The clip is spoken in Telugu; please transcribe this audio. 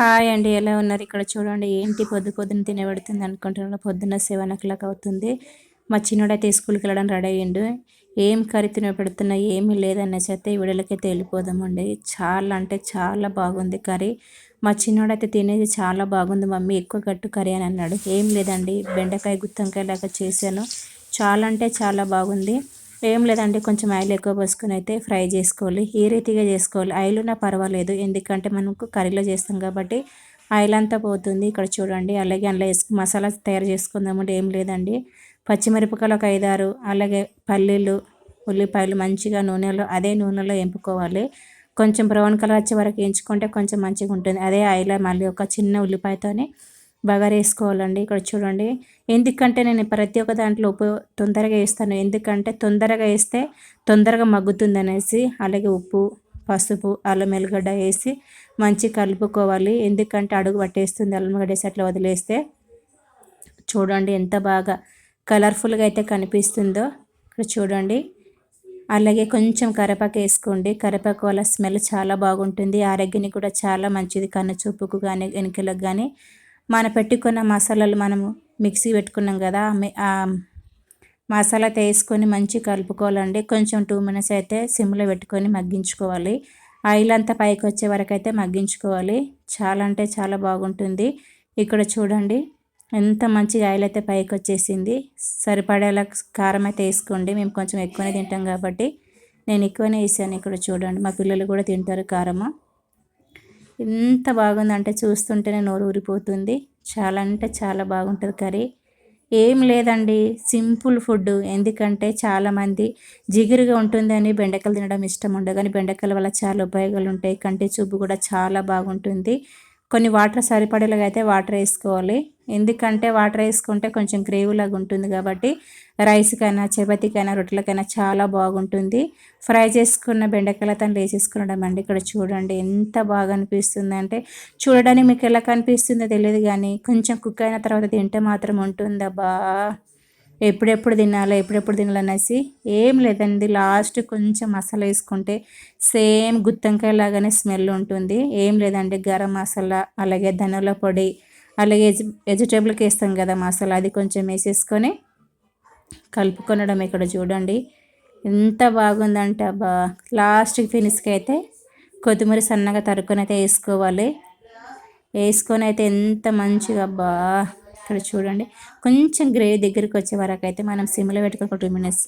హాయ్ అండి ఎలా ఉన్నారు? ఇక్కడ చూడండి ఏంటి పొద్దు పొద్దున తినబడుతుంది అనుకుంటున్నాను. పొద్దున్న సెవెన్ ఓ క్లాక్ అవుతుంది. మా చిన్నోడైతే స్కూల్కి వెళ్ళడం రెడీ అయ్యిండు. ఏం కర్రీ తినబెడుతున్నా ఏమీ లేదనేసి అయితే ఈ విడలకైతే వెళ్ళిపోదామండి. చాలా అంటే చాలా బాగుంది కర్రీ. మా చిన్నోడైతే తినేది చాలా బాగుంది. మమ్మీ ఎక్కువ గట్టు కర్రీ అని అన్నాడు. ఏం లేదండి బెండకాయ గుత్తంకాయ లాగా చేశాను. చాలా అంటే చాలా బాగుంది. ఏం లేదండి కొంచెం ఆయిల్ ఎక్కువ పోసుకొని అయితే ఫ్రై చేసుకోవాలి. ఈ రీతిగా చేసుకోవాలి? ఆయిల్ ఉన్నా పర్వాలేదు ఎందుకంటే మనకు కర్రీలో చేస్తాం కాబట్టి ఆయిల్ అంతా పోతుంది. ఇక్కడ చూడండి అలాగే అందులో మసాలా తయారు చేసుకుందామంటే ఏం లేదండి. పచ్చిమిరపకాయలు ఒక ఐదారు అలాగే పల్లీలు ఉల్లిపాయలు మంచిగా నూనెలో అదే నూనెలో ఎంపుకోవాలి. కొంచెం బ్రౌన్ కలర్ వచ్చే వరకు ఎంచుకుంటే కొంచెం మంచిగా ఉంటుంది అదే ఆయిల్ మళ్ళీ ఒక చిన్న ఉల్లిపాయతోనే బగారు వేసుకోవాలండి. ఇక్కడ చూడండి. ఎందుకంటే నేను ప్రతి ఒక్క దాంట్లో ఉప్పు తొందరగా వేస్తాను. ఎందుకంటే తొందరగా వేస్తే తొందరగా మగ్గుతుంది అనేసి అలాగే ఉప్పు పసుపు అల్లం ఎల్లిగడ్డ వేసి మంచి కలుపుకోవాలి. ఎందుకంటే అడుగు పట్టేస్తుంది. అల్లం వేసి అట్లా వదిలేస్తే చూడండి ఎంత బాగా కలర్ఫుల్గా అయితే కనిపిస్తుందో. ఇక్కడ చూడండి. అలాగే కొంచెం కరివేపాకు వేసుకోండి. కరివేపాకు వల్ల స్మెల్ చాలా బాగుంటుంది. ఆరోగ్యానికి కూడా చాలా మంచిది. కన్ను చూపుకు కానీ వెనుకలకు కానీ మన పెట్టుకున్న మసాలాలు మనము మిక్సీ పెట్టుకున్నాం కదా ఆ మసాలా వేసుకొని మంచి కలుపుకోవాలండి. కొంచెం టూ మినిట్స్ అయితే సిమ్లో పెట్టుకొని మగ్గించుకోవాలి. ఆయిల్ అంతా పైకి వచ్చే వరకు అయితే మగ్గించుకోవాలి. చాలా అంటే చాలా బాగుంటుంది. ఇక్కడ చూడండి ఎంత మంచిగా ఆయిల్ అయితే పైకి వచ్చేసింది. సరిపడేలా కారం అయితే వేసుకోండి. మేము కొంచెం ఎక్కువనే తింటాం కాబట్టి. నేను ఎక్కువనే వేసాను ఇక్కడ చూడండి. మా పిల్లలు కూడా తింటారు కారము. ఎంత బాగుందంటే చూస్తుంటేనే నోరు ఊరిపోతుంది. చాలా అంటే చాలా బాగుంటుంది కర్రీ. ఏం లేదండి సింపుల్ ఫుడ్. ఎందుకంటే చాలామంది జిగురుగా ఉంటుందని బెండకాయలు తినడం ఇష్టం ఉండదు. కానీ బెండకాయల వల్ల చాలా ఉపయోగాలు ఉంటాయి. కంటి చూపు కూడా చాలా బాగుంటుంది. కొన్ని వాటర్ సరిపడేలాగా అయితే వాటర్ వేసుకోవాలి. ఎందుకంటే వాటర్ వేసుకుంటే కొంచెం లాగా ఉంటుంది కాబట్టి రైస్కైనా చపాతీకైనా రొట్టెలకైనా చాలా బాగుంటుంది. ఫ్రై చేసుకున్న బెండకాయలతో వేసేసుకున్నాం అండి. ఇక్కడ చూడండి ఎంత బాగా అనిపిస్తుంది. అంటే చూడడానికి మీకు ఎలా కనిపిస్తుందో తెలియదు కానీ కొంచెం కుక్ అయిన తర్వాత తింటే మాత్రం ఉంటుందబ్బా ఎప్పుడెప్పుడు తినాలి ఎప్పుడెప్పుడు తినాలనేసి ఏం లేదండి. లాస్ట్ కొంచెం మసాలా వేసుకుంటే సేమ్ గుత్తంకాయ లాగానే స్మెల్ ఉంటుంది. ఏం లేదండి. గరం మసాలా అలాగే ధనుల పొడి అలాగే వెజిటేబుల్కి వేస్తాం కదా మసాలా అది కొంచెం వేసేసుకొని కలుపుకొనడం ఇక్కడ చూడండి. ఎంత బాగుందంటే అబ్బా! లాస్ట్కి ఫినిష్కి అయితే కొత్తిమీర సన్నగా తరుక్కొని అయితే వేసుకోవాలి. వేసుకొని అయితే ఎంత మంచిగా అబ్బా! ఇక్కడ చూడండి. కొంచెం గ్రేవీ దగ్గరికి వచ్చే వరకు అయితే మనం సిమ్లో పెట్టుకొని ఒక టూ మినిట్స్